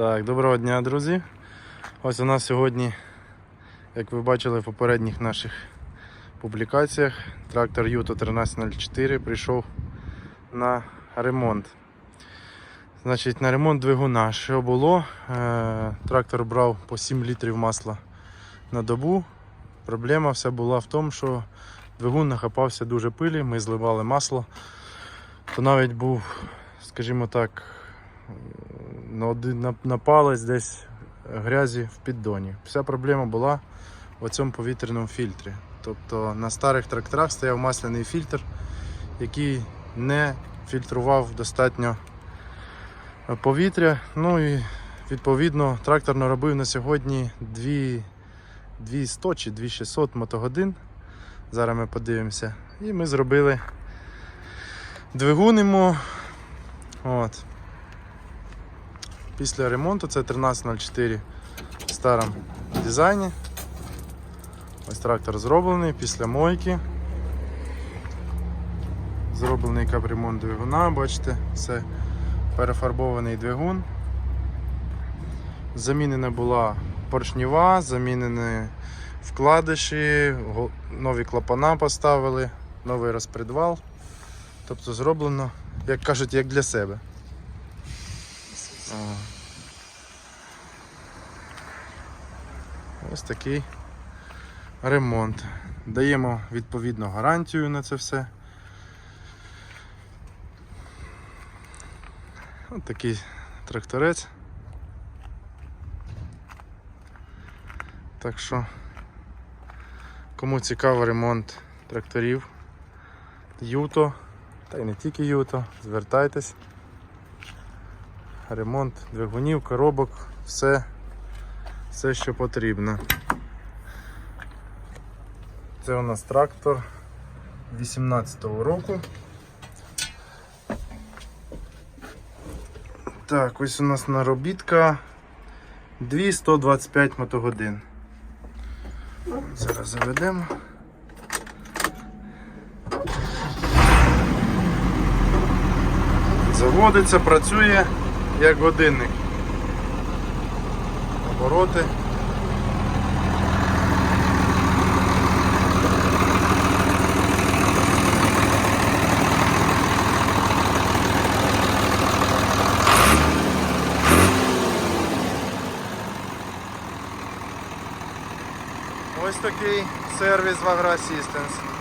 Так, доброго дня, друзі. Ось у нас сьогодні, як ви бачили в попередніх наших публікаціях, трактор Юто 1304 прийшов на ремонт. Значить, на ремонт двигуна. Що було? Е, трактор брав по 7 літрів масла на добу. Проблема вся була в тому, що двигун нахапався дуже пилі, ми зливали масло, то навіть був, скажімо так, на, один, на, на палець десь грязі в піддоні. Вся проблема була в цьому повітряному фільтрі. Тобто на старих тракторах стояв масляний фільтр, який не фільтрував достатньо повітря. Ну і відповідно трактор наробив на сьогодні 2 200 чи 2600 мотогодин. Зараз ми подивимося. І ми зробили двигун йому. От. Після ремонту це 1304 в старому дизайні. Ось трактор зроблений після мойки. Зроблений капремонт двигуна, бачите, все перефарбований двигун. Замінена була поршнева, замінені вкладиші, нові клапана поставили, новий розпредвал. Тобто зроблено, як кажуть, як для себе. Ось такий ремонт. Даємо відповідну гарантію на це все. Ось такий тракторець. Так що, кому цікавий ремонт тракторів, Юто, та й не тільки Юто, звертайтесь ремонт двигунів, коробок, все, все, що потрібно. Це у нас трактор 18-го року. Так, ось у нас наробітка 225 мотогодин. Зараз заведемо. Заводиться, працює як годинник. Обороти. Ось такий сервіс в Agro Assistance.